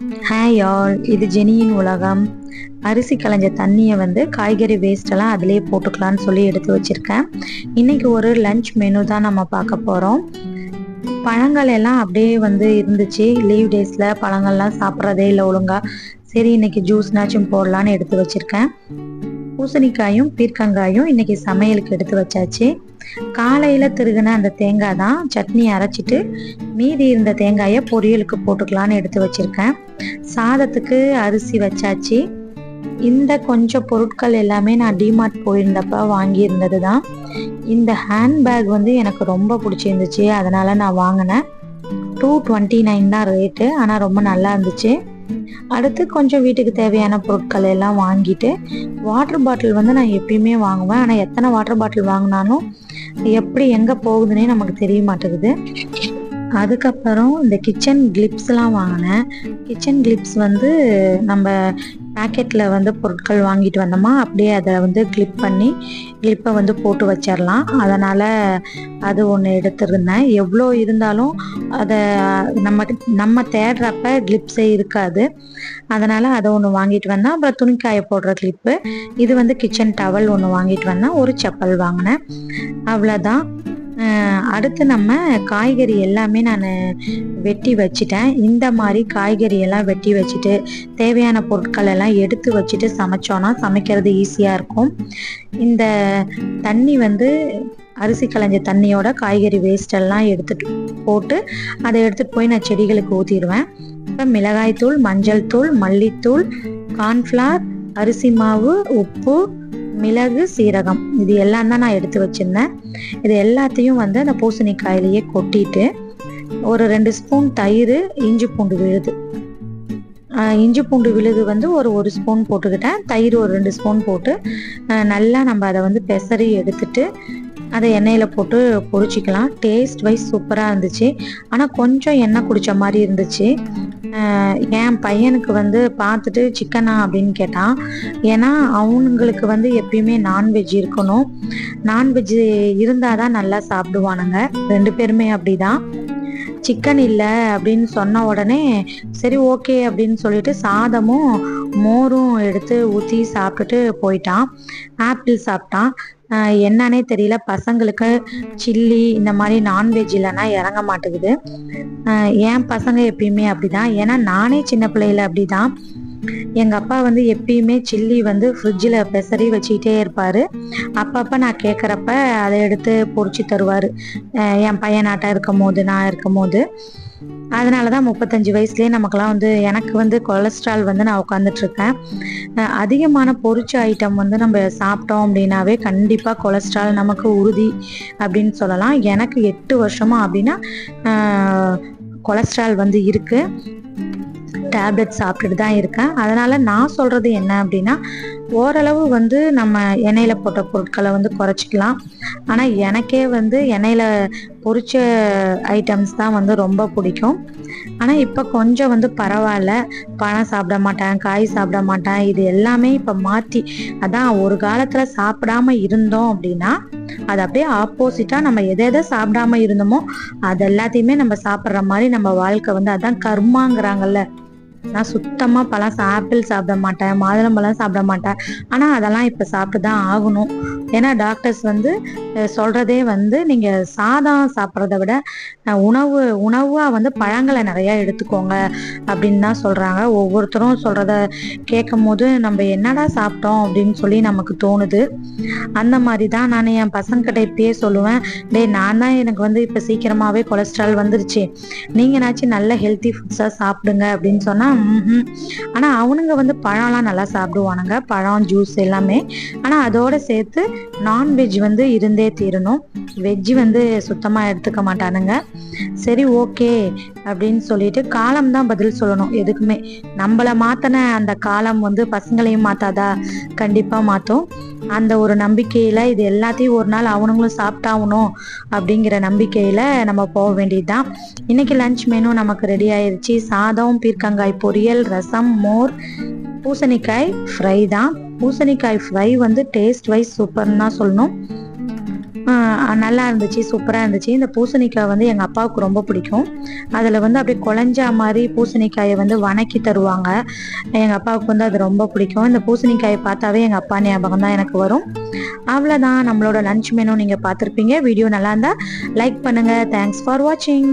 Hi all இது ஜெனியின் உலகம். அரிசி களைஞ்ச தண்ணியை வந்து காய்கறி வேஸ்டெல்லாம் அதிலே போட்டுக்கலாம்னு சொல்லி எடுத்து வச்சுருக்கேன். இன்றைக்கி ஒரு லஞ்ச் மெனு தான் நம்ம பார்க்க போகிறோம் பழங்கள் எல்லாம் அப்படியே வந்து இருந்துச்சு. லீவ் டேஸில் பழங்கள்லாம் சாப்பிட்றதே இல்லை ஒழுங்காக சரி இன்னைக்கு ஜூஸ்னாச்சும் போடலான்னு எடுத்து வச்சுருக்கேன். பூசணிக்காயும் பீர்க்கங்காயும் இன்னைக்கு சமையலுக்கு எடுத்து வச்சாச்சு. காலையில் திருகின அந்த தேங்காய் தான் சட்னி அரைச்சிட்டு மீதி இருந்த தேங்காயை பொரியலுக்கு போட்டுக்கலான்னு எடுத்து வச்சிருக்கேன். சாதத்துக்கு அரிசி வச்சாச்சு. இந்த கொஞ்சம் பொருட்கள் எல்லாமே நான் டிமார்ட் போயிருந்தப்ப வாங்கியிருந்தது தான். இந்த ஹேண்ட்பேக் வந்து எனக்கு ரொம்ப பிடிச்சிருந்துச்சு. அதனால நான் வாங்கினேன். டூ டுவெண்ட்டி நைன் தான் ரேட்டு ஆனால் ரொம்ப நல்லா இருந்துச்சு. அடுத்து கொஞ்சம் வீட்டுக்கு தேவையான பொருட்கள் எல்லாம் வாங்கிட்டு வாட்டர் பாட்டில் வந்து நான் எப்பயுமே வாங்குவேன். ஆனால் எத்தனை வாட்டர் பாட்டில் வாங்கினாலும் எப்படி எங்கே போகுதுன்னே நமக்கு தெரிய மாட்டேங்குது. அதுக்கப்புறம் இந்த கிச்சன் கிளிப்ஸ்லாம் வாங்கினேன். கிச்சன் கிளிப்ஸ் வந்து நம்ம பேக்கெட்டில் வந்து பொருட்கள் வாங்கிட்டு வந்தோமா அப்படியே அதை வந்து கிளிப் பண்ணி கிளிப்பை வந்து போட்டு வச்சிடலாம் அதனால் அது ஒன்று எடுத்துருந்தேன். எவ்வளோ இருந்தாலும் அதை நம்ம நம்ம தேடுறப்ப கிளிப்ஸே இருக்காது. அதனால் அதை ஒன்று வாங்கிட்டு வந்தேன். அப்புறம் துணிக்காய போடுற கிளிப்பு இது வந்து கிச்சன் டவல் ஒன்று வாங்கிட்டு வந்தேன். ஒரு செப்பல் வாங்கினேன். அவ்வளோதான் அடுத்து நம்ம காய்கறி எல்லாமே நான் வெட்டி வச்சுட்டேன். இந்த மாதிரி காய்கறி எல்லாம் வெட்டி வச்சுட்டு தேவையான பொருட்கள் எல்லாம் எடுத்து வச்சுட்டு சமைச்சோன்னா சமைக்கிறது ஈஸியாக இருக்கும். இந்த தண்ணி வந்து அரிசி களைஞ்ச தண்ணியோட காய்கறி வேஸ்டெல்லாம் எடுத்துட்டு போட்டு அதை எடுத்துகிட்டு போய் நான் செடிகளுக்கு ஊற்றிடுவேன் இப்போ மிளகாய்த்தூள் மஞ்சள் தூள் மல்லித்தூள் கார்ன்ஃப்ளவர் அரிசி மாவு உப்பு மிளகு சீரகம் இது எல்லாம் தான் நான் எடுத்து வச்சிருந்தேன். இது எல்லாத்தையும் வந்து அந்த பூசணிக்காயிலேயே கொட்டிட்டு ஒரு ரெண்டு ஸ்பூன் தயிர் இஞ்சி பூண்டு விழுது. இஞ்சி பூண்டு விழுது வந்து ஒரு ஒரு ஸ்பூன் போட்டுக்கிட்டேன். தயிர் ஒரு ரெண்டு ஸ்பூன் போட்டு நல்லா நம்ம அதை வந்து பெசரி எடுத்துட்டு அதை எண்ணெயில் போட்டு பொரிச்சிக்கலாம். டேஸ்ட் வைஸ் சூப்பராக இருந்துச்சு. ஆனால் கொஞ்சம் எண்ணெய் குடித்த மாதிரி இருந்துச்சு. என் பையனுக்கு வந்து பார்த்துட்டு சிக்கனா? அப்படின்னு கேட்டான். ஏன்னா அவனுங்களுக்கு வந்து எப்பயுமே நான்வெஜ் இருக்கணும். நான்வெஜ் இருந்தால் தான் நல்லா சாப்பிடுவானுங்க. ரெண்டு பேருமே அப்படிதான். சிக்கன் இல்லை அப்படின்னு சொன்ன உடனே சரி ஓகே அப்படின்னு சொல்லிட்டு சாதமும் மோரும் எடுத்து ஊற்றி சாப்பிட்டுட்டு போயிட்டான். ஆப்பிள் சாப்பிட்டான். என்னன்னே தெரியல. பசங்களுக்கு சில்லி இந்த மாதிரி நான்வெஜ் இல்லைன்னா இறங்க மாட்டேங்குது. என் பசங்க எப்பயுமே அப்படிதான். ஏன்னா நானே சின்ன பிள்ளையில அப்படிதான். எங்கள் அப்பா வந்து எப்பயுமே சில்லி வந்து ஃப்ரிட்ஜில் பெசரி வச்சுக்கிட்டே இருப்பார். அப்பப்போ நான் கேட்குறப்ப அதை எடுத்து பொறிச்சு தருவார். என் பையன் நாட்டாக இருக்கும் போது நான் இருக்கும் போது அதனால தான் முப்பத்தஞ்சு வயசுலேயே நமக்கெல்லாம் வந்து எனக்கு வந்து கொலஸ்ட்ரால் வந்து நான் உட்காந்துட்ருக்கேன் அதிகமான பொரிச்ச ஐட்டம் வந்து நம்ம சாப்பிட்டோம் அப்படின்னாவே கண்டிப்பாக கொலஸ்ட்ரால் நமக்கு உறுதி அப்படின்னு சொல்லலாம். எனக்கு எட்டு வருஷமாக அப்படின்னா கொலஸ்ட்ரால் வந்து இருக்குது டேப்லெட் சாப்பிட்டுட்டு தான் இருக்கேன். அதனால் நான் சொல்கிறது என்ன அப்படின்னா ஓரளவு வந்து நம்ம எண்ணெயில் போட்ட பொருட்களை வந்து குறைச்சிக்கலாம். ஆனால் எனக்கே வந்து எண்ணெயில் பொரிச்ச ஐட்டம்ஸ் தான் வந்து ரொம்ப பிடிக்கும். ஆனால் இப்போ கொஞ்சம் வந்து பரவாயில்ல. பழம் சாப்பிட மாட்டேன் காய் சாப்பிட மாட்டேன். இது எல்லாமே இப்போ மாற்றி அதான் ஒரு காலத்தில் சாப்பிடாம இருந்தோம் அப்படின்னா அது அப்படியே ஆப்போசிட்டாக நம்ம எதை எதை சாப்பிடாம இருந்தோமோ அது எல்லாத்தையுமே நம்ம சாப்பிட்ற மாதிரி நம்ம வாழ்க்கை வந்து அதான் கர்மாங்கிறாங்கல்ல. நான் சுத்தமாக பழம் ஆப்பிள் சாப்பிட மாட்டேன் மாதுளம்பழம் சாப்பிட மாட்டேன். ஆனால் அதெல்லாம் இப்போ சாப்பிட்டு தான் ஆகணும். ஏன்னா டாக்டர்ஸ் வந்து சொல்கிறதே வந்து நீங்கள் சாதம் சாப்பிட்றத விட உணவு உணவாக வந்து பழங்களை நிறையா எடுத்துக்கோங்க அப்படின்னு தான் சொல்கிறாங்க ஒவ்வொருத்தரும் சொல்கிறத கேட்கும் போது நம்ம என்னடா சாப்பிட்டோம் அப்படின்னு சொல்லி நமக்கு தோணுது. அந்த மாதிரி தான் நான் என் பசங்கிட்ட இப்பயே சொல்லுவேன். டே நான் தான் எனக்கு வந்து இப்போ சீக்கிரமாகவே கொலஸ்ட்ரால் வந்துருச்சு. நீங்கனாச்சும் நல்ல ஹெல்த்தி ஃபுட்ஸாக சாப்பிடுங்க அப்படின்னு சொன்னால் ஆனால் அவனுங்க வந்து பழம்லாம் நல்லா சாப்பிடுவானுங்க. பழம் ஜூஸ் எல்லாமே. ஆனால் அதோட சேர்த்து நான்வெஜ் வந்து இருந்தே தீரணும். வெஜ்ஜு வந்து சுத்தமாக எடுத்துக்க மாட்டானுங்க. சரி ஓகே அப்படின்னு சொல்லிட்டு காலம் தான் பதில் சொல்லணும் எதுக்குமே. நம்மளை மாற்றின அந்த காலம் வந்து பசங்களையும் மாற்றாதா கண்டிப்பாக மாற்றும் அந்த ஒரு நம்பிக்கையில் இது எல்லாத்தையும் ஒரு நாள் அவனுங்களும் சாப்பிட்டாகணும் அப்படிங்கிற நம்பிக்கையில் நம்ம போக வேண்டியது தான் இன்றைக்கி லஞ்ச் மெனு நமக்கு ரெடி ஆயிடுச்சு சாதம் பீர்க்கங்காய் பொரியல் ரசம் மோர் பூசணிக்காய் ஃப்ரை தான். பூசணிக்காய் ஃப்ரை வந்து டேஸ்ட் வைஸ் சூப்பர்னு தான் சொல்லணும். நல்லா இருந்துச்சு சூப்பராக இருந்துச்சு. இந்த பூசணிக்காய் வந்து எங்கள் அப்பாவுக்கு ரொம்ப பிடிக்கும். அதில் வந்து அப்படியே குழஞ்சா மாதிரி பூசணிக்காயை வந்து வணக்கி தருவாங்க. எங்கள் அப்பாவுக்கு வந்து அது ரொம்ப பிடிக்கும். இந்த பூசணிக்காயை பார்த்தாவே எங்கள் அப்பா ஞாபகம் தான் எனக்கு வரும். அவ்வளோதான் நம்மளோட லன்ச் மெனு நீங்கள் பார்த்துருப்பீங்க. வீடியோ நல்லா இருந்தால் லைக் பண்ணுங்கள் தேங்க்ஸ் ஃபார் வாட்சிங்